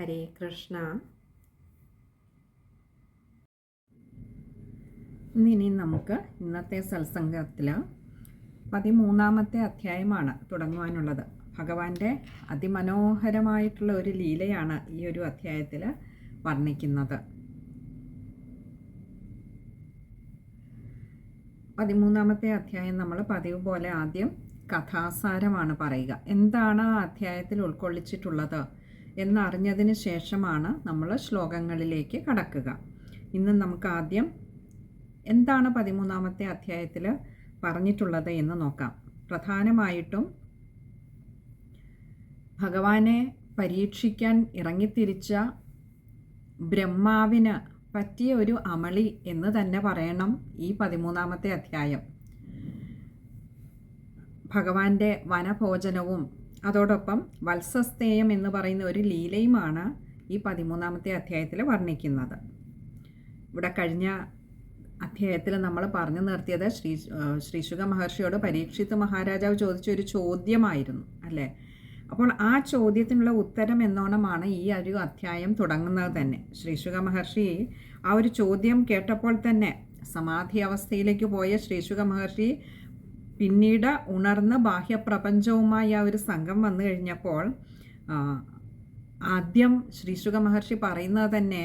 ഹരേ കൃഷ്ണ. ഇനി നമുക്ക് ഇന്നത്തെ സത്സംഗത്തിൽ പതിമൂന്നാമത്തെ അധ്യായമാണ് തുടങ്ങുവാനുള്ളത്. ഭഗവാന്റെ അതിമനോഹരമായിട്ടുള്ള ഒരു ലീലയാണ് ഈ ഒരു അധ്യായത്തിൽ വർണിക്കുന്നത്. പതിമൂന്നാമത്തെ അധ്യായം നമ്മൾ പതിവ് പോലെ ആദ്യം കഥാസാരമാണ് പറയുക. എന്താണ് ആ അധ്യായത്തിൽ ഉൾക്കൊള്ളിച്ചിട്ടുള്ളത്? എന്നറിഞ്ഞതിന് ശേഷമാണ് നമ്മൾ ശ്ലോകങ്ങളിലേക്ക് കടക്കുക. ഇന്ന് നമുക്ക് ആദ്യം എന്താണ് പതിമൂന്നാമത്തെ അധ്യായത്തിൽ പറഞ്ഞിട്ടുള്ളത് എന്ന് നോക്കാം. പ്രധാനമായിട്ടും ഭഗവാനെ പരീക്ഷിക്കാൻ ഇറങ്ങിത്തിരിച്ച ബ്രഹ്മാവിന് പറ്റിയ ഒരു അമളി എന്ന് തന്നെ പറയണം ഈ പതിമൂന്നാമത്തെ അധ്യായം. ഭഗവാന്റെ വനഭോജനവും അതോടൊപ്പം വത്സസ്തേയം എന്ന് പറയുന്ന ഒരു ലീലയുമാണ് ഈ പതിമൂന്നാമത്തെ അധ്യായത്തിൽ വർണിക്കുന്നത്. ഇവിടെ കഴിഞ്ഞ അധ്യായത്തിൽ നമ്മൾ പറഞ്ഞു നിർത്തിയത് ശ്രീ ശ്രീശുഖ മഹർഷിയോട് പരീക്ഷിത് മഹാരാജാവ് ചോദിച്ച ഒരു ചോദ്യമായിരുന്നു അല്ലേ? അപ്പോൾ ആ ചോദ്യത്തിനുള്ള ഉത്തരം എന്നോണമാണ് ഈ ഒരു അധ്യായം തുടങ്ങുന്നത് തന്നെ. ശ്രീശുഖ മഹർഷി ആ ഒരു ചോദ്യം കേട്ടപ്പോൾ തന്നെ സമാധി അവസ്ഥയിലേക്ക് പോയ ശ്രീശുഖ മഹർഷി പിന്നീട് ഉണർന്ന ബാഹ്യപ്രപഞ്ചവുമായി ആ ഒരു സംഘം വന്നു കഴിഞ്ഞപ്പോൾ ആദ്യം ശ്രീശുഖ മഹർഷി പറയുന്നത് തന്നെ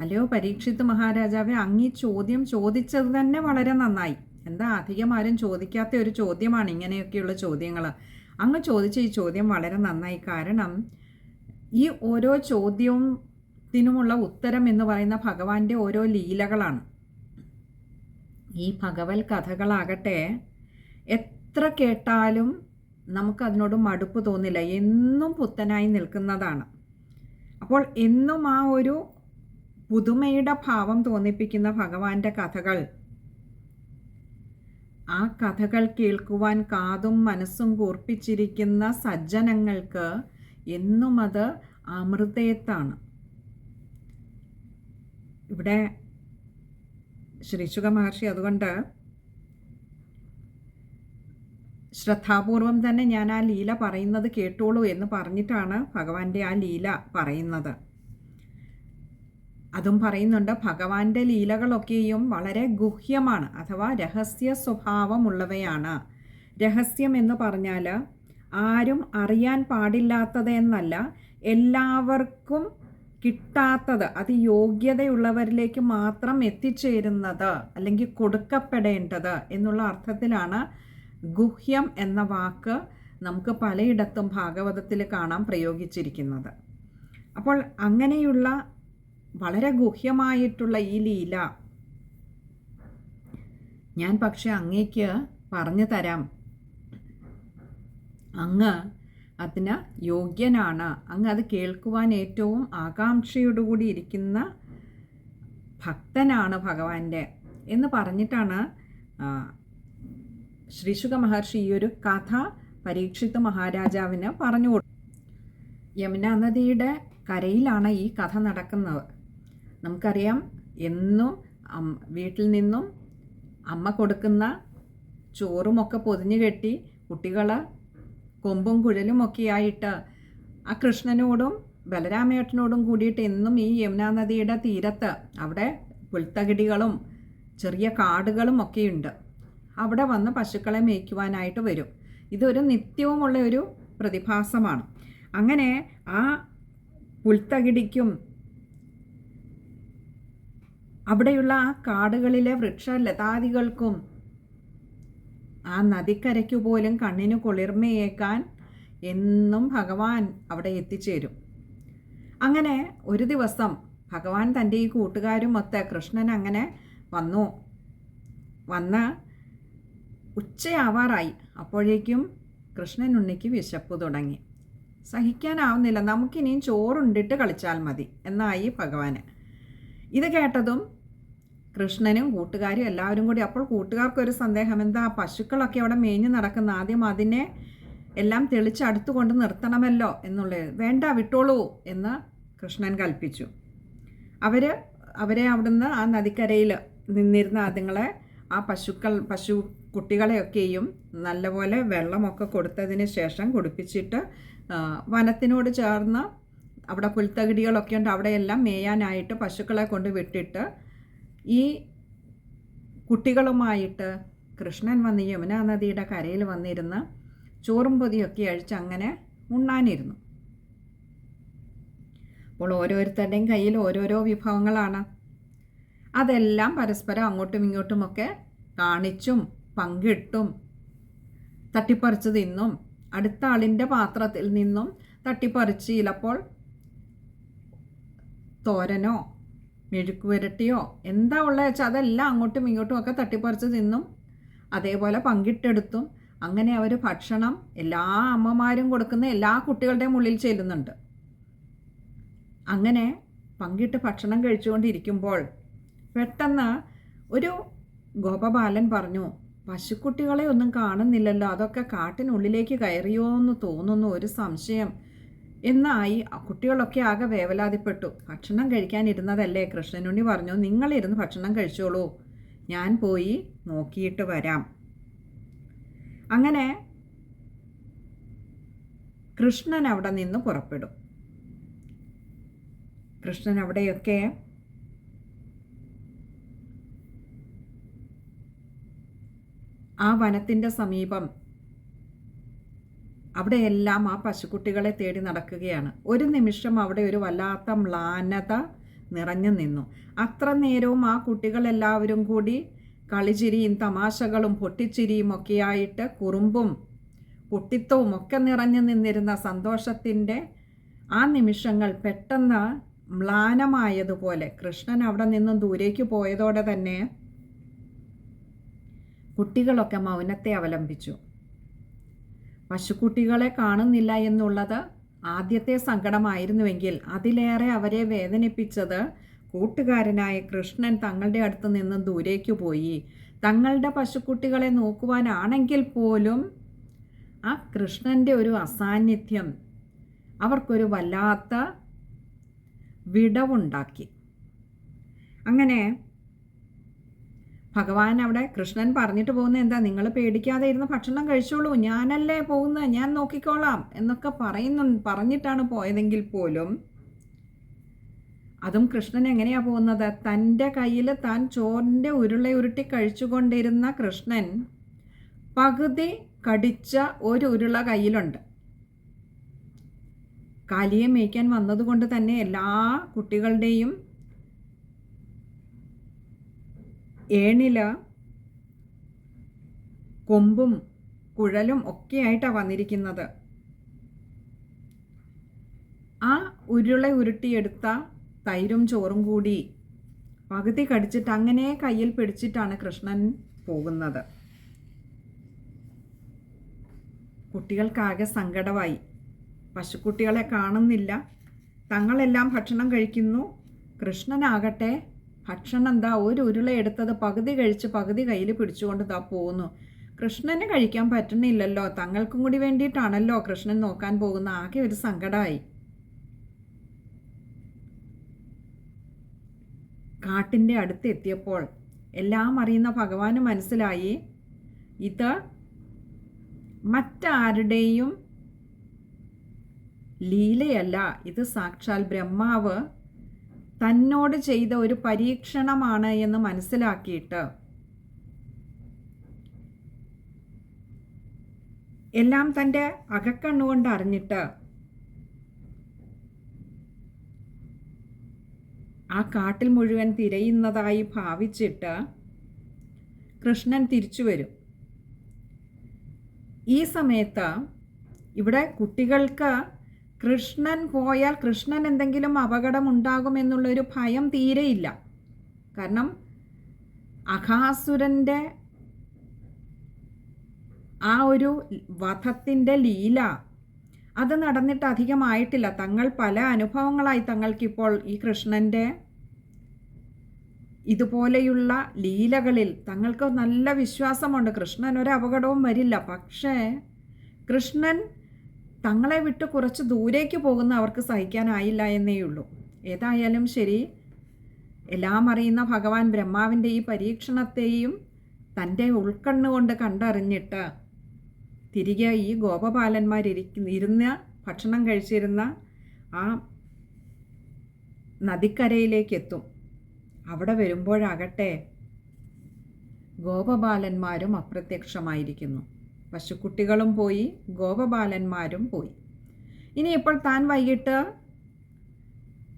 അല്ലയോ പരീക്ഷിത് മഹാരാജാവെ അങ്ങീ ചോദ്യം ചോദിച്ചത് തന്നെ വളരെ നന്നായി. എന്താ അധികം ആരും ചോദിക്കാത്ത ഒരു ചോദ്യമാണ് ഇങ്ങനെയൊക്കെയുള്ള ചോദ്യങ്ങൾ അങ്ങ് ചോദിച്ച ഈ ചോദ്യം വളരെ നന്നായി. കാരണം ഈ ഓരോ ചോദ്യവും ത്തിനുമുള്ള ഉത്തരം എന്ന് പറയുന്ന ഭഗവാന്റെ ഓരോ ലീലകളാണ്. ഈ ഭഗവത് കഥകളാകട്ടെ എത്ര കേട്ടാലും നമുക്കതിനോട് മടുപ്പ് തോന്നില്ല. എന്നും പുത്തനായി നിൽക്കുന്നതാണ്. അപ്പോൾ എന്നും ആ ഒരു പുതുമയുടെ ഭാവം തോന്നിപ്പിക്കുന്ന ഭഗവാന്റെ കഥകൾ ആ കഥകൾ കേൾക്കുവാൻ കാതും മനസ്സും കൂർപ്പിച്ചിരിക്കുന്ന സജ്ജനങ്ങൾക്ക് എന്നും അത് അമൃതയത്താണ് ഇവിടെ ശ്രീശുഖ മഹർഷി അതുകൊണ്ട് ശ്രദ്ധാപൂർവം തന്നെ ഞാൻ ആ ലീല പറയുന്നത് കേട്ടോളൂ എന്ന് പറഞ്ഞിട്ടാണ് ഭഗവാന്റെ ആ ലീല പറയുന്നത്. അതും പറയുന്നുണ്ട് ഭഗവാന്റെ ലീലകളൊക്കെയും വളരെ ഗുഹ്യമാണ് അഥവാ രഹസ്യ സ്വഭാവമുള്ളവയാണ്. രഹസ്യം എന്ന് പറഞ്ഞാൽ ആരും അറിയാൻ പാടില്ലാത്തത് എന്നല്ല എല്ലാവർക്കും കിട്ടാത്തത് അത് യോഗ്യതയുള്ളവരിലേക്ക് മാത്രം എത്തിച്ചേരുന്നത് അല്ലെങ്കിൽ കൊടുക്കപ്പെടേണ്ടത് എന്നുള്ള അർത്ഥത്തിലാണ് ഗുഹ്യം എന്ന വാക്ക് നമുക്ക് പലയിടത്തും ഭാഗവതത്തിൽ കാണാൻ പ്രയോഗിച്ചിരിക്കുന്നത്. അപ്പോൾ അങ്ങനെയുള്ള വളരെ ഗുഹ്യമായിട്ടുള്ള ഈ ലീല ഞാൻ പക്ഷെ അങ്ങേക്ക് പറഞ്ഞു തരാം. അങ്ങ് അതിന് യോഗ്യനാണ്. അങ്ങ് അത് കേൾക്കുവാൻ ഏറ്റവും ആകാംക്ഷയോടുകൂടി ഇരിക്കുന്ന ഭക്തനാണ് ഭഗവാന്റെ എന്ന് പറഞ്ഞിട്ടാണ് ശ്രീശുഖ മഹർഷി ഈ ഒരു കഥ പരീക്ഷിത് മഹാരാജാവിന് പറഞ്ഞു കൊടുത്തു യമുന നദിയുടെ കരയിലാണ് ഈ കഥ നടക്കുന്നത്. നമുക്കറിയാം എന്നും വീട്ടിൽ നിന്നും അമ്മ കൊടുക്കുന്ന ചോറുമൊക്കെ പൊതിഞ്ഞു കെട്ടി കുട്ടികൾ കൊമ്പും കുഴലും ഒക്കെ ആയിട്ട് ആ കൃഷ്ണനോടും ബലരാമേട്ടനോടും കൂടിയിട്ട് എന്നും ഈ യമുനാ നദിയുടെ തീരത്ത് അവിടെ പുൽത്തകിടികളും ചെറിയ കാടുകളും ഒക്കെയുണ്ട്. അവിടെ വന്ന് പശുക്കളെ മേയ്ക്കുവാനായിട്ട് വരും. ഇതൊരു നിത്യവുമുള്ള ഒരു പ്രതിഭാസമാണ്. അങ്ങനെ ആ പുൽത്തകിടിക്കും അവിടെയുള്ള ആ കാടുകളിലെ വൃക്ഷലതാദികൾക്കും ആ നദിക്കരയ്ക്കു പോലും കണ്ണിന് കുളിർമയേക്കാൻ എന്നും ഭഗവാൻ അവിടെ എത്തിച്ചേരും. അങ്ങനെ ഒരു ദിവസം ഭഗവാൻ തന്റെ ഈ കൂട്ടുകാരുമൊത്ത് കൃഷ്ണൻ അങ്ങനെ വന്നു. വന്ന് ഉച്ചയാവാറായി. അപ്പോഴേക്കും കൃഷ്ണൻ ഉണ്ണിക്ക് വിശപ്പ് തുടങ്ങി. സഹിക്കാനാവുന്നില്ല. നമുക്കിനിയും ചോറുണ്ടിട്ട് കളിച്ചാൽ മതി എന്നായി ഭഗവാന്. ഇത് കേട്ടതും കൃഷ്ണനും കൂട്ടുകാരും എല്ലാവരും കൂടി അപ്പോൾ കൂട്ടുകാർക്കൊരു സന്ദേഹം. എന്താ പശുക്കളൊക്കെ അവിടെ മേഞ്ഞു നടക്കുന്ന ആദ്യം അതിനെ എല്ലാം തെളിച്ചടുത്തു കൊണ്ട് നിർത്തണമല്ലോ എന്നുള്ളത് വേണ്ട വിട്ടോളൂ എന്ന് കൃഷ്ണൻ കൽപ്പിച്ചു. അവർ അവരെ അവിടുന്ന് ആ നദിക്കരയിൽ നിന്നിരുന്ന അതുങ്ങളെ ആ പശുക്കൾ പശു കുട്ടികളെയൊക്കെയും നല്ലപോലെ വെള്ളമൊക്കെ കൊടുത്തതിന് ശേഷം കുടിപ്പിച്ചിട്ട് വനത്തിനോട് ചേർന്ന് അവിടെ പുൽത്തകിടികളൊക്കെ ഉണ്ട്. അവിടെയെല്ലാം മേയാനായിട്ട് പശുക്കളെ കൊണ്ട് വിട്ടിട്ട് ഈ കുട്ടികളുമായിട്ട് കൃഷ്ണൻ വന്ന് യമുനാ നദിയുടെ കരയിൽ വന്നിരുന്ന് ചോറും പൊതിയൊക്കെ അഴിച്ച് അങ്ങനെ ഉണ്ണാനിരുന്നു. അപ്പോൾ ഓരോരുത്തരുടെയും കയ്യിൽ ഓരോരോ വിഭവങ്ങളാണ്. അതെല്ലാം പരസ്പരം അങ്ങോട്ടും ഇങ്ങോട്ടുമൊക്കെ കാണിച്ചും പങ്കിട്ടും തട്ടിപ്പറിച്ച് തിന്നും. അടുത്ത ആളിന്റെ പാത്രത്തിൽ നിന്നും തട്ടിപ്പറിച്ച് ചിലപ്പോൾ തോരനോ മെഴുക്ക് പുരട്ടിയോ എന്താ ഉള്ളത് വെച്ചാൽ അതെല്ലാം അങ്ങോട്ടും ഇങ്ങോട്ടും ഒക്കെ തട്ടിപ്പറിച്ച് തിന്നും. അതേപോലെ പങ്കിട്ടെടുത്തും. അങ്ങനെ അവർ ഭക്ഷണം എല്ലാ അമ്മമാരും കൊടുക്കുന്ന എല്ലാ കുട്ടികളുടെയും ഉള്ളിൽ ചെല്ലുന്നുണ്ട്. അങ്ങനെ പങ്കിട്ട് ഭക്ഷണം കഴിച്ചുകൊണ്ടിരിക്കുമ്പോൾ പെട്ടെന്ന് ഒരു ഗോപബാലൻ പറഞ്ഞു പശുക്കുട്ടികളെ ഒന്നും കാണുന്നില്ലല്ലോ. അതൊക്കെ കാട്ടിനുള്ളിലേക്ക് കയറിയോ എന്ന് തോന്നുന്നു ഒരു സംശയം. എന്നായി കുട്ടികളൊക്കെ ആകെ വേവലാതിപ്പെട്ടു. ഭക്ഷണം കഴിക്കാനിരുന്നതല്ലേ? കൃഷ്ണനുണ്ണി പറഞ്ഞു നിങ്ങളിരുന്ന് ഭക്ഷണം കഴിച്ചോളൂ. ഞാൻ പോയി നോക്കിയിട്ട് വരാം. അങ്ങനെ കൃഷ്ണൻ അവിടെ നിന്ന് പുറപ്പെടും. കൃഷ്ണൻ അവിടെയൊക്കെ ആ വനത്തിന്റെ സമീപം അവിടെയെല്ലാം ആ പശുക്കുട്ടികളെ തേടി നടക്കുകയാണ്. ഒരു നിമിഷം അവിടെ ഒരു വല്ലാത്ത മ്ലാനത നിറഞ്ഞു നിന്നു. അത്ര നേരവും ആ കുട്ടികളെല്ലാവരും കൂടി കളിച്ചിരിയും തമാശകളും പൊട്ടിച്ചിരിയും ഒക്കെയായിട്ട് കുറുമ്പും പൊട്ടിത്തവും ഒക്കെ നിറഞ്ഞു നിന്നിരുന്ന സന്തോഷത്തിന്റെ ആ നിമിഷങ്ങൾ പെട്ടെന്ന് മ്ലാനമായതുപോലെ കൃഷ്ണൻ അവിടെ നിന്നും ദൂരേക്ക് പോയതോടെ തന്നെ കുട്ടികളൊക്കെ മൗനത്തെ അവലംബിച്ചു. പശുക്കുട്ടികളെ കാണുന്നില്ല എന്നുള്ളത് ആദ്യത്തെ സങ്കടമായിരുന്നുവെങ്കിൽ അതിലേറെ അവരെ വേദനിപ്പിച്ചത് കൂട്ടുകാരനായ കൃഷ്ണൻ തങ്ങളുടെ അടുത്ത് നിന്ന് ദൂരേക്ക് പോയി. തങ്ങളുടെ പശുക്കുട്ടികളെ നോക്കുവാനാണെങ്കിൽ പോലും ആ കൃഷ്ണന്റെ ഒരു അസാന്നിധ്യം അവർക്കൊരു വല്ലാത്ത വിടവുണ്ടാക്കി. അങ്ങനെ ഭഗവാൻ അവിടെ കൃഷ്ണൻ പറഞ്ഞിട്ട് പോകുന്നത് എന്താ? നിങ്ങൾ പേടിക്കാതെ ഇരുന്ന് ഭക്ഷണം കഴിച്ചോളൂ. ഞാനല്ലേ പോകുന്നത്? ഞാൻ നോക്കിക്കോളാം എന്നൊക്കെ പറയുന്നു പറഞ്ഞിട്ടാണ് പോയതെങ്കിൽ പോലും. അതും കൃഷ്ണൻ എങ്ങനെയാ പോകുന്നത്? തന്റെ കയ്യിൽ താൻ ചോറിന്റെ ഉരുള ഉരുട്ടി കഴിച്ചുകൊണ്ടിരുന്ന കൃഷ്ണൻ പകുതി കടിച്ച ഒരു ഉരുള കയ്യിലുണ്ട്. കാലിയെ മേയ്ക്കാൻ വന്നതുകൊണ്ട് തന്നെ എല്ലാ കുട്ടികളുടെയും ഏണില കൊമ്പും കുഴലും ഒക്കെയായിട്ടാണ് വന്നിരിക്കുന്നത്. ആ ഉരുള ഉരുട്ടിയെടുത്ത തൈരും ചോറും കൂടി പകുതി കടിച്ചിട്ട് അങ്ങനെ കയ്യിൽ പിടിച്ചിട്ടാണ് കൃഷ്ണൻ പോകുന്നത്. കുട്ടികൾക്കാകെ സങ്കടമായി. പശുക്കുട്ടികളെ കാണുന്നില്ല. തങ്ങളെല്ലാം ഭക്ഷണം കഴിക്കുന്നു. കൃഷ്ണനാകട്ടെ ഭക്ഷണം എന്താ ഒരു ഉരുള എടുത്തത് പകുതി കഴിച്ച് പകുതി കയ്യിൽ പിടിച്ചുകൊണ്ട് താ പോകുന്നു കൃഷ്ണന് കഴിക്കാൻ പറ്റണില്ലല്ലോ തങ്ങൾക്കും കൂടി വേണ്ടിയിട്ടാണല്ലോ കൃഷ്ണൻ നോക്കാൻ പോകുന്ന ആകെ ഒരു സങ്കടമായി കാട്ടിന്റെ അടുത്ത് എത്തിയപ്പോൾ എല്ലാം അറിയുന്ന ഭഗവാന് മനസ്സിലായി. ഇത് മറ്റാരുടെയും ലീലയല്ല. ഇത് സാക്ഷാൽ ബ്രഹ്മാവ്. തന്നോട് ചെയ്ത ഒരു പരീക്ഷണമാണ് എന്ന് മനസ്സിലാക്കിയിട്ട് എല്ലാം തന്റെ അകക്കണ്ണുകൊണ്ട് അറിഞ്ഞിട്ട് ആ കാട്ടിൽ മുഴുവൻ തിരയുന്നതായി ഭാവിച്ചിട്ട് കൃഷ്ണൻ തിരിച്ചു വരും. ഈ സമയത്ത് ഇവിടെ കുട്ടികൾക്ക് കൃഷ്ണൻ പോയാൽ കൃഷ്ണൻ എന്തെങ്കിലും അപകടം ഉണ്ടാകുമെന്നുള്ളൊരു ഭയം തീരെയില്ല കാരണം അഖാസുരന്റെ ആ ഒരു വധത്തിന്റെ ലീല അത് നടന്നിട്ട് അധികമായിട്ടില്ല തങ്ങൾ പല അനുഭവങ്ങളായി തങ്ങൾക്കിപ്പോൾ ഈ കൃഷ്ണന്റെ ഇതുപോലെയുള്ള ലീലകളിൽ തങ്ങൾക്ക് നല്ല വിശ്വാസമുണ്ട്. കൃഷ്ണൻ ഒരു അപകടവും വരില്ല. പക്ഷേ കൃഷ്ണൻ തങ്ങളെ വിട്ട് കുറച്ച് ദൂരേക്ക് പോകുന്ന അവർക്ക് സഹിക്കാനായില്ല എന്നേ ഉള്ളൂ ഏതായാലും ശരി. എല്ലാം അറിയുന്ന ഭഗവാൻ ബ്രഹ്മാവിന്റെ ഈ പരീക്ഷണത്തെയും തന്റെ ഉൾക്കണ്ണുകൊണ്ട് കണ്ടറിഞ്ഞിട്ട് തിരികെ ഈ ഗോപപാലന്മാരിരിക്കുന്ന ഇരുന്ന് ഭക്ഷണം കഴിച്ചിരുന്ന ആ നദിക്കരയിലേക്ക് എത്തും അവിടെ വരുമ്പോഴാകട്ടെ ഗോപബാലന്മാരും അപ്രത്യക്ഷമായിരിക്കുന്നു. പശുക്കുട്ടികളും പോയി ഗോപബാലന്മാരും പോയി. ഇനി ഇപ്പോൾ താൻ വൈകിട്ട്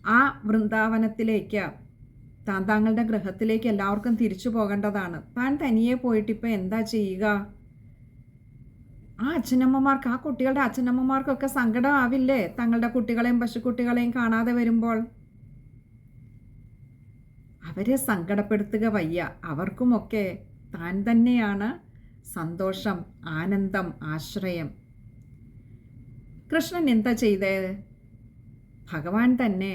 ആ വൃന്ദാവനത്തിലേക്ക് താൻ താങ്കളുടെ ഗൃഹത്തിലേക്ക് എല്ലാവർക്കും തിരിച്ചു പോകേണ്ടതാണ്. താൻ തനിയെ പോയിട്ട് ഇപ്പോൾ എന്താ ചെയ്യുക? ആ അച്ഛനമ്മമാർക്ക് ആ കുട്ടികളുടെ അച്ഛനമ്മമാർക്കൊക്കെ സങ്കടമാവില്ലേ തങ്ങളുടെ കുട്ടികളെയും പശുക്കുട്ടികളെയും കാണാതെ വരുമ്പോൾ. അവരെ സങ്കടപ്പെടുത്തുക വയ്യ. അവർക്കുമൊക്കെ താൻ തന്നെയാണ് സന്തോഷം ആനന്ദം ആശ്രയം. കൃഷ്ണൻ എന്താ ചെയ്തേ? ഭഗവാൻ തന്നെ.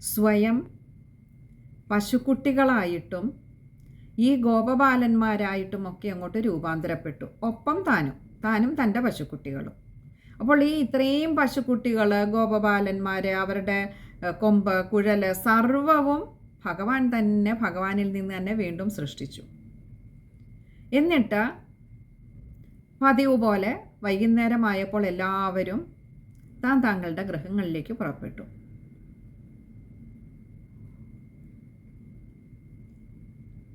സ്വയം പശുക്കുട്ടികളായിട്ടും ഈ ഗോപബാലന്മാരായിട്ടും ഒക്കെ അങ്ങോട്ട് രൂപാന്തരപ്പെട്ടു. ഒപ്പം താനും താനും തന്റെ പശുക്കുട്ടികളും. അപ്പോൾ ഈ ഇത്രയും പശുക്കുട്ടികൾ ഗോപബാലന്മാർ അവരുടെ കൊമ്പ് കുഴൽ സർവവും ഭഗവാൻ തന്നെ ഭഗവാനിൽ നിന്ന് തന്നെ വീണ്ടും സൃഷ്ടിച്ചു. എന്നിട്ട് പതിവ് പോലെ വൈകുന്നേരമായപ്പോൾ എല്ലാവരും താൻ താങ്കളുടെ ഗ്രഹങ്ങളിലേക്ക് പുറപ്പെട്ടു.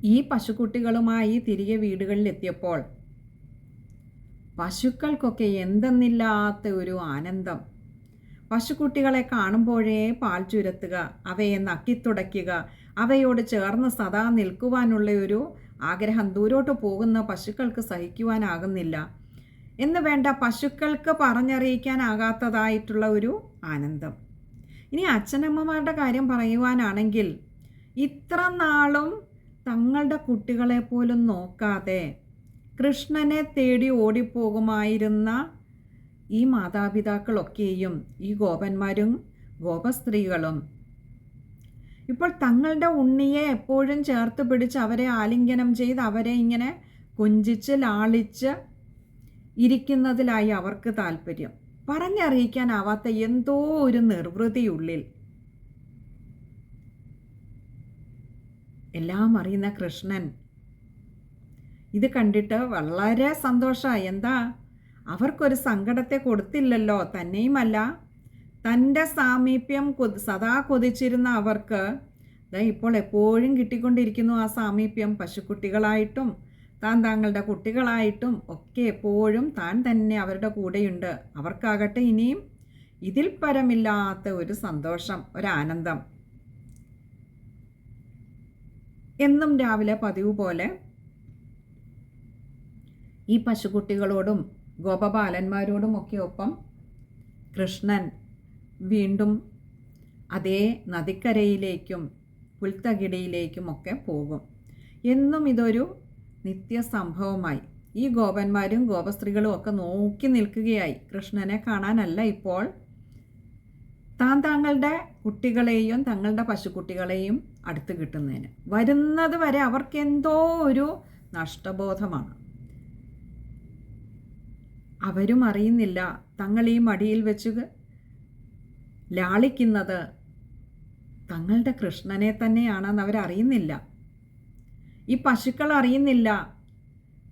ഈ പശുക്കുട്ടികളുമായി തിരികെ വീടുകളിലെത്തിയപ്പോൾ പശുക്കൾക്കൊക്കെ എന്തെന്നില്ലാത്ത ഒരു ആനന്ദം. പശുക്കുട്ടികളെ കാണുമ്പോഴേ പാൽ ചുരത്തുക അവയെ നക്കിത്തുടയ്ക്കുക അവയോട് ചേർന്ന് സദാ നിൽക്കുവാനുള്ള ഒരു ആഗ്രഹം ദൂരോട്ട് പോകുന്ന പശുക്കൾക്ക് സഹിക്കുവാനാകുന്നില്ല. എന്ന് വേണ്ട പശുക്കൾക്ക് പറഞ്ഞറിയിക്കാനാകാത്തതായിട്ടുള്ള ഒരു ആനന്ദം. ഇനി അച്ഛനമ്മമാരുടെ കാര്യം പറയുവാനാണെങ്കിൽ ഇത്ര നാളും തങ്ങളുടെ കുട്ടികളെ പോലും നോക്കാതെ കൃഷ്ണനെ തേടി ഓടിപ്പോകുമായിരുന്ന ഈ മാതാപിതാക്കളൊക്കെയും ഈ ഗോപന്മാരും ഗോപസ്ത്രീകളും ഇപ്പോൾ തങ്ങളുടെ ഉണ്ണിയെ എപ്പോഴും ചേർത്ത് പിടിച്ച് അവരെ ആലിംഗനം ചെയ്ത് അവരെ ഇങ്ങനെ കൊഞ്ചിച്ച് ലാളിച്ച് ഇരിക്കുന്നതിലായി അവർക്ക് താല്പര്യം. പറഞ്ഞറിയിക്കാനാവാത്ത എന്തോ ഒരു നിർവൃതിയുള്ളിൽ എല്ലാം അറിയുന്ന കൃഷ്ണൻ. ഇത് കണ്ടിട്ട് വളരെ സന്തോഷമായി. എന്താ? അവർക്കൊരു സങ്കടത്തെ കൊടുത്തില്ലല്ലോ. തന്നെയുമല്ല. തന്റെ സാമീപ്യം കൊതി സദാ കൊതിച്ചിരുന്ന അവർക്ക് ഇപ്പോൾ എപ്പോഴും കിട്ടിക്കൊണ്ടിരിക്കുന്നു ആ സാമീപ്യം. പശുക്കുട്ടികളായിട്ടും താൻ താങ്കളുടെ കുട്ടികളായിട്ടും ഒക്കെ എപ്പോഴും താൻ തന്നെ അവരുടെ കൂടെയുണ്ട്. അവർക്കാകട്ടെ ഇനിയും ഇതിൽ പരമില്ലാത്ത ഒരു സന്തോഷം ഒരാനന്ദം എന്നും രാവിലെ പതിവ് പോലെ ഈ പശുക്കുട്ടികളോടും ഗോപബാലന്മാരോടും ഒക്കെ ഒപ്പം കൃഷ്ണൻ വീണ്ടും അതേ നദിക്കരയിലേക്കും പുൽത്തകിടിയിലേക്കും ഒക്കെ പോകും. എന്നും ഇതൊരു നിത്യസംഭവമായി. ഈ ഗോപന്മാരും ഗോപസ്ത്രീകളും ഒക്കെ നോക്കി നിൽക്കുകയായി. കൃഷ്ണനെ കാണാനല്ല ഇപ്പോൾ. താൻ താങ്കളുടെ കുട്ടികളെയും തങ്ങളുടെ പശുക്കുട്ടികളെയും അടുത്ത് കിട്ടുന്നതിന്. വരുന്നത് വരെ അവർക്ക് എന്തോ ഒരു നഷ്ടബോധമാണ്. അവരും അറിയുന്നില്ല. തങ്ങൾ ഈ മടിയിൽ വെച്ച് ലാളിക്കുന്നത് തങ്ങളുടെ കൃഷ്ണനെ തന്നെയാണെന്ന് അവരറിയുന്നില്ല. ഈ പശുക്കൾ അറിയുന്നില്ല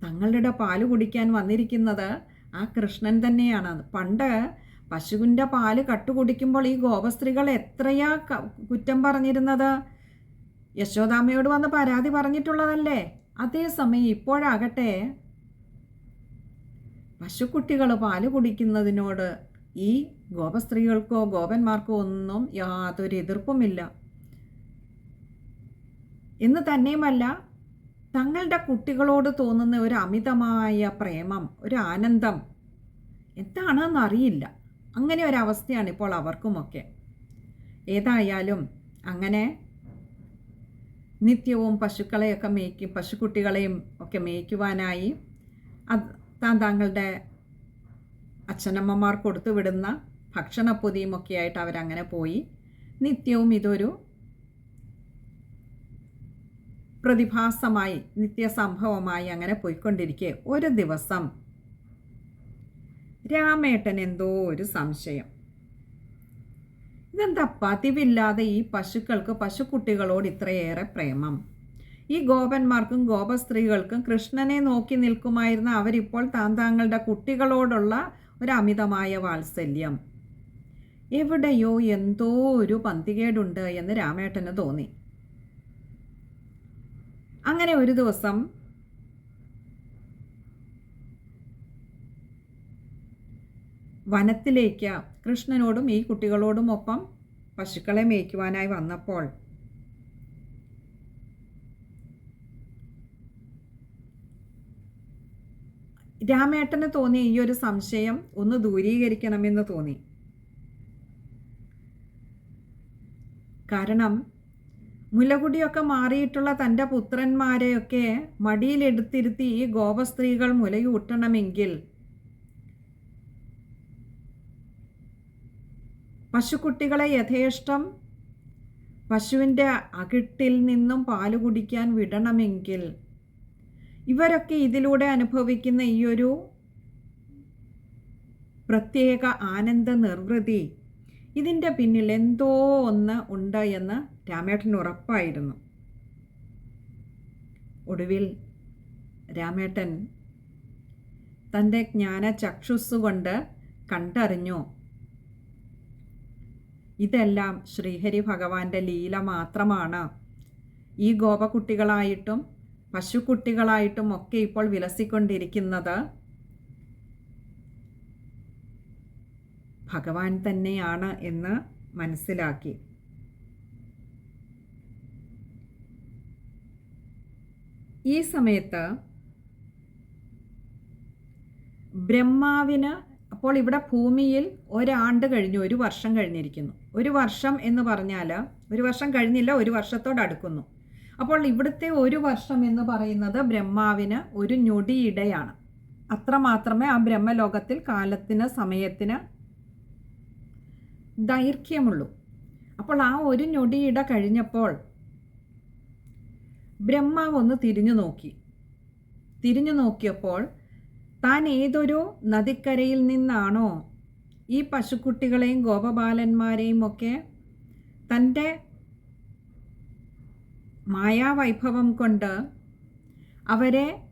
തങ്ങളുടെ പാൽ കുടിക്കാൻ വന്നിരിക്കുന്നത് ആ കൃഷ്ണൻ തന്നെയാണ് പണ്ട് പശുവിന്റെ പാൽ കട്ടുകുടിക്കുമ്പോൾ ഈ ഗോപസ്ത്രീകൾ എത്രയാ കുറ്റം പറഞ്ഞിരുന്നത്? യശോദാമ്മയോട് വന്ന് പരാതി പറഞ്ഞിട്ടുള്ളതല്ലേ? അതേസമയം ഇപ്പോഴാകട്ടെ പശുക്കുട്ടികൾ പാൽ കുടിക്കുന്നതിനോട് ഈ ഗോപസ്ത്രീകൾക്കോ ഗോപന്മാർക്കോ ഒന്നും യാതൊരു എതിർപ്പുമില്ല. എന്ന് തന്നെയുമല്ല തങ്ങളുടെ കുട്ടികളോട് തോന്നുന്ന ഒരു അമിതമായ പ്രേമം ഒരു ആനന്ദം എന്താണെന്ന് അറിയില്ല. അങ്ങനെ ഒരവസ്ഥയാണ് ഇപ്പോൾ അവർക്കുമൊക്കെ. ഏതായാലും അങ്ങനെ നിത്യവും പശുക്കളെയൊക്കെ മേയ്ക്കും പശുക്കുട്ടികളെയും ഒക്കെ മേയ്ക്കുവാനായി അത് താൻ താങ്കളുടെ അച്ഛനമ്മമാർ കൊടുത്തു വിടുന്ന ഭക്ഷണപ്പൊതിയും ഒക്കെ ആയിട്ട് അവരങ്ങനെ പോയി. നിത്യവും ഇതൊരു പ്രതിഭാസമായി നിത്യസംഭവമായി അങ്ങനെ പോയിക്കൊണ്ടിരിക്കെ. ഒരു ദിവസം രാമേട്ടൻ എന്തോ ഒരു സംശയം. ഇതെന്താ പതിവില്ലാതെ ഈ പശുക്കൾക്ക് പശുക്കുട്ടികളോട് ഇത്രയേറെ പ്രേമം? ഈ ഗോപന്മാർക്കും ഗോപസ്ത്രീകൾക്കും കൃഷ്ണനെ നോക്കി നിൽക്കുമായിരുന്ന അവരിപ്പോൾ താൻ താങ്കളുടെ കുട്ടികളോടുള്ള ഒരു അമിതമായ വാത്സല്യം. എവിടെയോ എന്തോ ഒരു പന്തികേടുണ്ട് എന്ന് രാമേട്ടന് തോന്നി. അങ്ങനെ ഒരു ദിവസം വനത്തിലേക്ക് കൃഷ്ണനോടും ഈ കുട്ടികളോടും ഒപ്പം പശുക്കളെ മേയ്ക്കുവാനായി വന്നപ്പോൾ രാമേട്ടന് തോന്നിയ ഈ ഒരു സംശയം ഒന്ന് ദൂരീകരിക്കണമെന്ന് തോന്നി. കാരണം മുലകുടിയൊക്കെ മാറിയിട്ടുള്ള തന്റെ പുത്രന്മാരെയൊക്കെ മടിയിലെടുത്തിരുത്തി ഈ ഗോപസ്ത്രീകൾ മുലയൂട്ടണമെങ്കിൽ പശുക്കുട്ടികളെ യഥേഷ്ടം പശുവിന്റെ അകിട്ടിൽ നിന്നും പാൽ കുടിക്കാൻ വിടണമെങ്കിൽ ഇവരൊക്കെ ഇതിലൂടെ അനുഭവിക്കുന്ന ഈ ഒരു പ്രത്യേക ആനന്ദ നിർവൃതി ഇതിന്റെ പിന്നിൽ എന്തോ ഒന്ന് ഉണ്ട് എന്ന് രാമേട്ടൻ ഉറപ്പായിരുന്നു. ഒടുവിൽ രാമേട്ടൻ തന്റെ ജ്ഞാന ചക്ഷുസ്സുകൊണ്ട് കണ്ടറിഞ്ഞു. ഇതെല്ലാം ശ്രീഹരി ഭഗവാന്റെ ലീല മാത്രമാണ്. ഈ ഗോപകുട്ടികളായിട്ടും പശുക്കുട്ടികളായിട്ടും ഒക്കെ ഇപ്പോൾ വിലസിക്കൊണ്ടിരിക്കുന്നത് ഭഗവാൻ തന്നെയാണ് എന്ന് മനസ്സിലാക്കി. ഈ സമയത്ത് ബ്രഹ്മാവിന് അപ്പോൾ ഇവിടെ ഭൂമിയിൽ ഒരാണ്ട് കഴിഞ്ഞു ഒരു വർഷം കഴിഞ്ഞിരിക്കുന്നു. ഒരു വർഷം എന്ന് പറഞ്ഞാൽ ഒരു വർഷം കഴിഞ്ഞില്ല ഒരു വർഷത്തോടടുക്കുന്നു. അപ്പോൾ ഇവിടുത്തെ ഒരു വർഷം എന്ന് പറയുന്നത് ബ്രഹ്മാവിന് ഒരു ഞൊടിയിടയാണ്. അത്രമാത്രമേ ആ ബ്രഹ്മലോകത്തിൽ കാലത്തിന് സമയത്തിന് ദൈർഘ്യമുള്ളൂ. അപ്പോൾ ആ ഒരു ഞൊടിയിട കഴിഞ്ഞപ്പോൾ ബ്രഹ്മാവ് ഒന്ന് തിരിഞ്ഞു നോക്കി. തിരിഞ്ഞു നോക്കിയപ്പോൾ താൻ ഏതൊരു നദിക്കരയിൽ നിന്നാണോ ഈ പശുക്കുട്ടികളെയും ഗോപബാലന്മാരെയും ഒക്കെ തന്റെ മായാവൈഭവം കൊണ്ട് അവരെ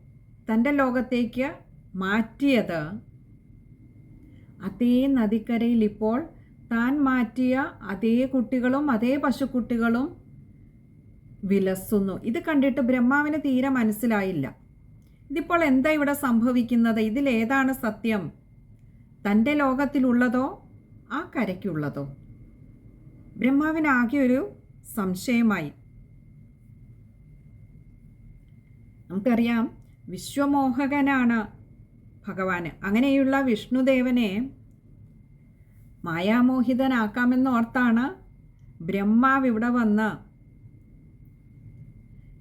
തന്റെ ലോകത്തേക്ക് മാറ്റിയത്. അതേ നദിക്കരയിൽ ഇപ്പോൾ താൻ മാറ്റിയ അതേ കുട്ടികളും അതേ പശുക്കുട്ടികളും വിലസുന്നു. ഇത് കണ്ടിട്ട് ബ്രഹ്മാവിന് തീരെ മനസ്സിലായില്ല. ഇതിപ്പോൾ എന്താ ഇവിടെ സംഭവിക്കുന്നത്? ഇതിലേതാണ് സത്യം? തന്റെ ലോകത്തിലുള്ളതോ ആ കരയ്ക്കുള്ളതോ? ബ്രഹ്മാവിനാകെ ഒരു സംശയമായി. നമുക്കറിയാം വിശ്വമോഹകനാണ് ഭഗവാൻ അങ്ങനെയുള്ള വിഷ്ണുദേവനെ മായാമോഹിതനാക്കാമെന്നോർത്താണ് ബ്രഹ്മാവ് ഇവിടെ വന്ന്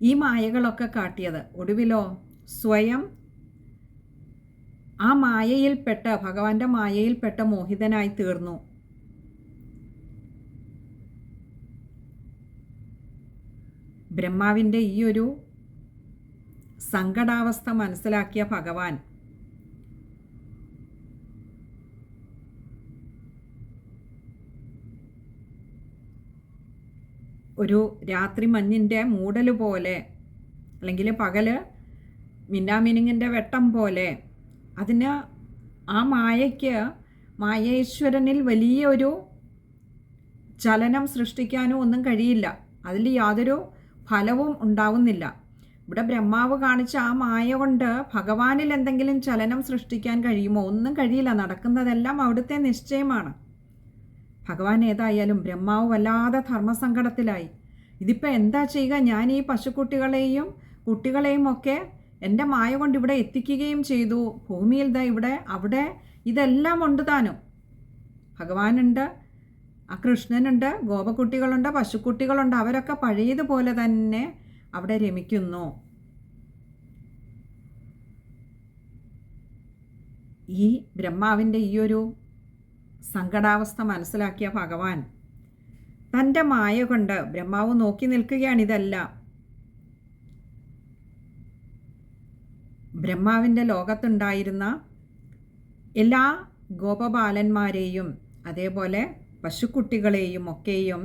ഈ മായകളൊക്കെ കാട്ടിയത്. ഒടുവിലോ സ്വയം ആ മായയിൽപ്പെട്ട ഭഗവാന്റെ മായയിൽപ്പെട്ട മോഹിതനായി തീർന്നു. ബ്രഹ്മാവിന്റെ ഈ ഒരു സങ്കടാവസ്ഥ മനസ്സിലാക്കിയ ഭഗവാൻ. ഒരു രാത്രി മഞ്ഞിന്റെ മൂടൽ പോലെ അല്ലെങ്കിൽ പകൽ മിന്നാമിനുങ്ങിന്റെ വെട്ടം പോലെ അതിന് ആ മായയ്ക്ക് മായേശ്വരനിൽ വലിയൊരു ചലനം സൃഷ്ടിക്കാനോ ഒന്നും കഴിയില്ല. അതിൽ യാതൊരു ഫലവും ഉണ്ടാവുന്നില്ല. ഇവിടെ ബ്രഹ്മാവ് കാണിച്ച ആ മായ കൊണ്ട് ഭഗവാനിൽ എന്തെങ്കിലും ചലനം സൃഷ്ടിക്കാൻ കഴിയുമോ? ഒന്നും കഴിയില്ല. നടക്കുന്നതെല്ലാം അവിടുത്തെ നിശ്ചയമാണ്. ഭഗവാൻ ഏതായാലും ബ്രഹ്മാവ് വല്ലാതെ ധർമ്മസങ്കടത്തിലായി. ഇതിപ്പോൾ എന്താ ചെയ്യുക? ഞാൻ ഈ പശുക്കുട്ടികളെയും കുട്ടികളെയും ഒക്കെ എന്റെ മായ കൊണ്ട് ഇവിടെ എത്തിക്കുകയും ചെയ്തു. ഭൂമിയിൽ ദാ ഇവിടെ അവിടെ ഇതെല്ലാം ഉണ്ട് താനും. ഭഗവാനുണ്ട് ആ കൃഷ്ണനുണ്ട് ഗോപക്കുട്ടികളുണ്ട് പശുക്കുട്ടികളുണ്ട്. അവരൊക്കെ പഴയതുപോലെ തന്നെ അവിടെ രമിക്കുന്നു. ഈ ബ്രഹ്മാവിന്റെ ഈ ഒരു സങ്കടാവസ്ഥ മനസ്സിലാക്കിയ ഭഗവാൻ തന്റെ മായ കൊണ്ട് ബ്രഹ്മാവ് നോക്കി നിൽക്കുകയാണ് ഇതല്ല. ബ്രഹ്മാവിന്റെ ലോകത്തുണ്ടായിരുന്ന എല്ലാ ഗോപബാലന്മാരെയും അതേപോലെ പശുക്കുട്ടികളെയും ഒക്കെയും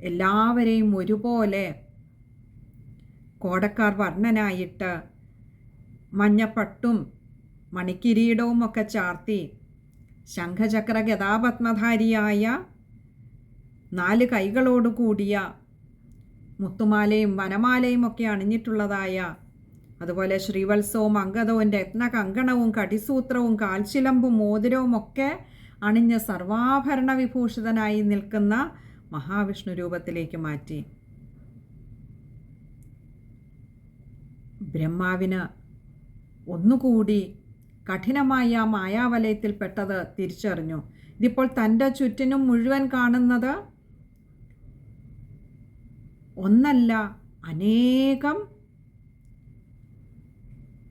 എല്ലാവരെയും ഒരുപോലെ കോടക്കാർ വർണനായിട്ട് മഞ്ഞപ്പട്ടും മണിക്കിരീടവും ഒക്കെ ചാർത്തി ശംഖചക്ര ഗതാപത്മധാരിയായ നാല് കൈകളോട് കൂടിയ മുത്തുമാലയും വനമാലയും ഒക്കെ അണിഞ്ഞിട്ടുള്ളതായ അതുപോലെ ശ്രീവത്സവും അങ്കദവും രത്നകങ്കണവും കടിസൂത്രവും കാൽശിലമ്പും മോതിരവും ഒക്കെ അണിഞ്ഞ സർവാഭരണ വിഭൂഷിതനായി നിൽക്കുന്ന മഹാവിഷ്ണു രൂപത്തിലേക്ക് മാറ്റി. ബ്രഹ്മാവിന് ഒന്നുകൂടി കഠിനമായ മായാവലയത്തിൽപ്പെട്ടത് തിരിച്ചറിഞ്ഞു. ഇതിപ്പോൾ തന്റെ ചുറ്റിനും മുഴുവൻ കാണുന്നത് ഒന്നല്ല അനേകം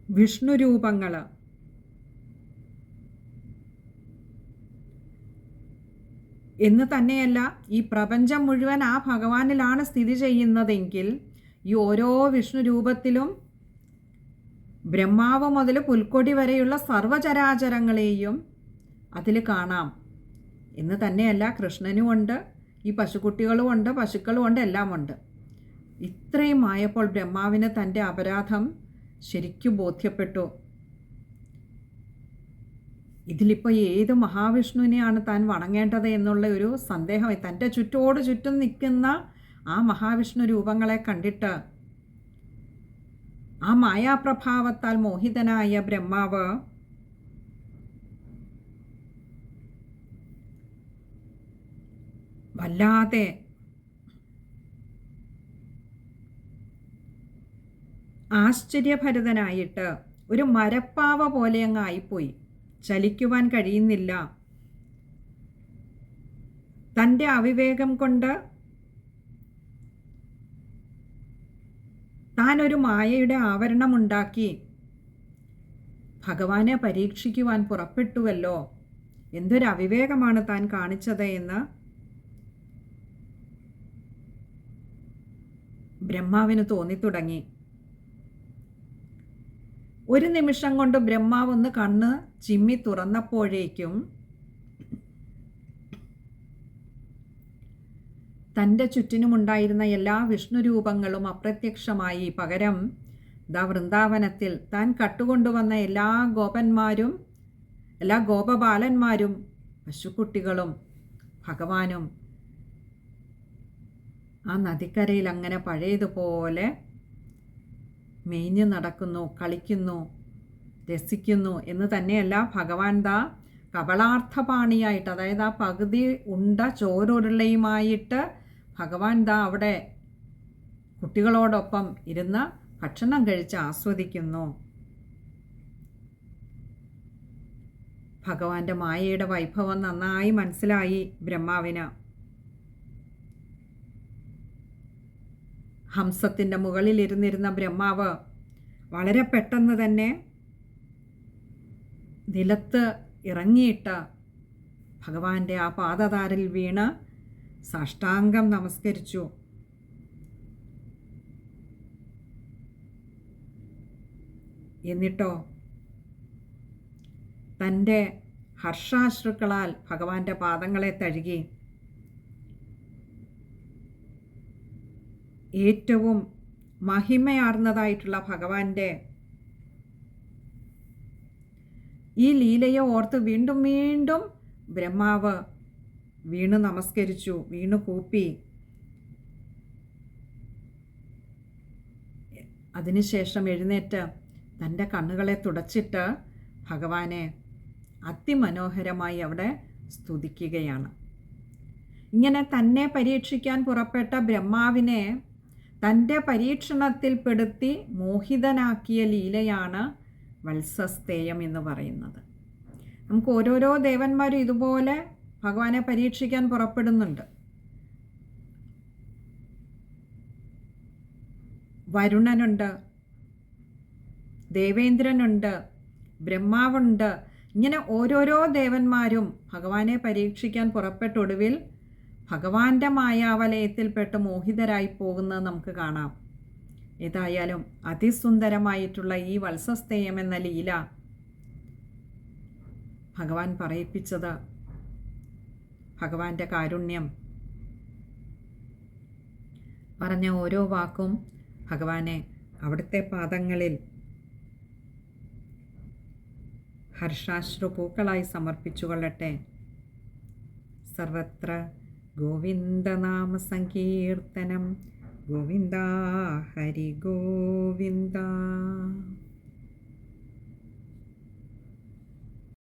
വിഷ്ണുരൂപങ്ങൾ. എന്ന് തന്നെയല്ല ഈ പ്രപഞ്ചം മുഴുവൻ ആ ഭഗവാനിലാണ് സ്ഥിതി ചെയ്യുന്നതെങ്കിൽ ഈ ഓരോ വിഷ്ണു രൂപത്തിലും ബ്രഹ്മാവ് മുതൽ പുൽക്കൊടി വരെയുള്ള സർവചരാചരങ്ങളെയും അതിൽ കാണാം. എന്ന് തന്നെയല്ല കൃഷ്ണനും ഉണ്ട് ഈ പശുക്കുട്ടികളും ഉണ്ട് പശുക്കളും ഉണ്ട് എല്ലാം ഉണ്ട്. ഇത്രയും ആയപ്പോൾ ബ്രഹ്മാവിന് തന്റെ അപരാധം ശരിക്കും ബോധ്യപ്പെട്ടു. ഇതിലിപ്പോൾ ഏത് മഹാവിഷ്ണുവിനെയാണ് താൻ വണങ്ങേണ്ടത് എന്നുള്ള ഒരു സന്ദേഹമായി തന്റെ ചുറ്റോട് ചുറ്റും നിൽക്കുന്ന ആ മഹാവിഷ്ണു രൂപങ്ങളെ കണ്ടിട്ട് ആ മായാപ്രഭാവത്താൽ മോഹിതനായ ബ്രഹ്മാവ് വല്ലാതെ ആശ്ചര്യഭരിതനായിട്ട് ഒരു മരപ്പാവ പോലെ അങ്ങ് ആയിപ്പോയി. ചലിക്കുവാൻ കഴിയുന്നില്ല. തന്റെ അവിവേകം കൊണ്ട് താൻ ഒരു മായയുടെ ആവരണമുണ്ടാക്കി. ഭഗവാനെ പരീക്ഷിക്കുവാൻ പുറപ്പെട്ടുവല്ലോ. എന്തൊരു അവിവേകമാണ് താൻ കാണിച്ചത് എന്ന്. ബ്രഹ്മാവിന് തോന്നിത്തുടങ്ങി. ഒരു നിമിഷം കൊണ്ട് ബ്രഹ്മാവ് ഒന്ന് കണ്ണ് ചിമ്മി തുറന്നപ്പോഴേക്കും തന്റെ ചുറ്റിനുമുണ്ടായിരുന്ന എല്ലാ വിഷ്ണുരൂപങ്ങളും അപ്രത്യക്ഷമായി. പകരം ദ വൃന്ദാവനത്തിൽ താൻ കട്ടുകൊണ്ടുവന്ന എല്ലാ ഗോപന്മാരും എല്ലാ ഗോപബാലന്മാരും പശുക്കുട്ടികളും ഭഗവാനും ആ നദിക്കരയിൽ അങ്ങനെ പഴയതുപോലെ മേഞ്ഞു നടക്കുന്നു കളിക്കുന്നു രസിക്കുന്നു എന്ന് തന്നെയല്ല ഭഗവാൻ ദാ കപളാർത്ഥപാണിയായിട്ട് അതായത് ആ പകുതി ഉണ്ട ചോരുരുളയുമായിട്ട് ഭഗവാൻ ദാ അവിടെ കുട്ടികളോടൊപ്പം ഇരുന്ന് ഭക്ഷണം കഴിച്ച് ആസ്വദിക്കുന്നു. ഭഗവാന്റെ മായയുടെ വൈഭവം നന്നായി മനസ്സിലായി ബ്രഹ്മാവിന്. ഹംസത്തിന്റെ മുകളിലിരുന്നിരുന്ന ബ്രഹ്മാവ് വളരെ പെട്ടെന്ന് തന്നെ നിലത്ത് ഇറങ്ങിയിട്ട് ഭഗവാന്റെ ആ പാദതാരിൽ വീണ് സാഷ്ടാംഗം നമസ്കരിച്ചു. എന്നിട്ടോ തന്റെ ഹർഷാശ്രുക്കളാൽ ഭഗവാന്റെ പാദങ്ങളെ തഴുകി. ഏറ്റവും മഹിമയാർന്നതായിട്ടുള്ള ഭഗവാന്റെ ഈ ലീലയെ ഓർത്ത് വീണ്ടും വീണ്ടും ബ്രഹ്മാവ് വീണു നമസ്കരിച്ചു വീണ് കൂപ്പി. അതിനുശേഷം എഴുന്നേറ്റ് തന്റെ കണ്ണുകളെ തുടച്ചിട്ട് ഭഗവാനെ അതിമനോഹരമായി അവിടെ സ്തുതിക്കുകയാണ്. ഇങ്ങനെ തന്നെ പരീക്ഷിക്കാൻ പുറപ്പെട്ട ബ്രഹ്മാവിനെ തന്റെ പരീക്ഷണത്തിൽപ്പെടുത്തി മോഹിതനാക്കിയ ലീലയാണ് വത്സസ്തേയം എന്ന് പറയുന്നത്. നമുക്ക് ഓരോരോ ദേവന്മാരും ഇതുപോലെ ഭഗവാനെ പരീക്ഷിക്കാൻ പുറപ്പെടുന്നുണ്ട്. വരുണനുണ്ട് ദേവേന്ദ്രനുണ്ട് ബ്രഹ്മാവുണ്ട്. ഇങ്ങനെ ഓരോരോ ദേവന്മാരും ഭഗവാനെ പരീക്ഷിക്കാൻ പുറപ്പെട്ടൊടുവിൽ ഭഗവാന്റെ മായാവലയത്തിൽപ്പെട്ട് മോഹിതരായി പോകുന്നത് നമുക്ക് കാണാം. ഏതായാലും അതിസുന്ദരമായിട്ടുള്ള ഈ വത്സസ്തേയം എന്ന ലീല ഭഗവാൻ പറയിപ്പിച്ചത് ഭഗവാന്റെ കാരുണ്യം. പറഞ്ഞ ഓരോ വാക്കും ഭഗവാനെ അവിടുത്തെ പാദങ്ങളിൽ ഹർഷാശ്രു പൂക്കളായി സമർപ്പിച്ചുകൊള്ളട്ടെ. സർവത്ര ഗോവിന്ദനാമ സങ്കീർത്തനം ഗോവിന്ദ ഹരി ഗോവിന്ദ.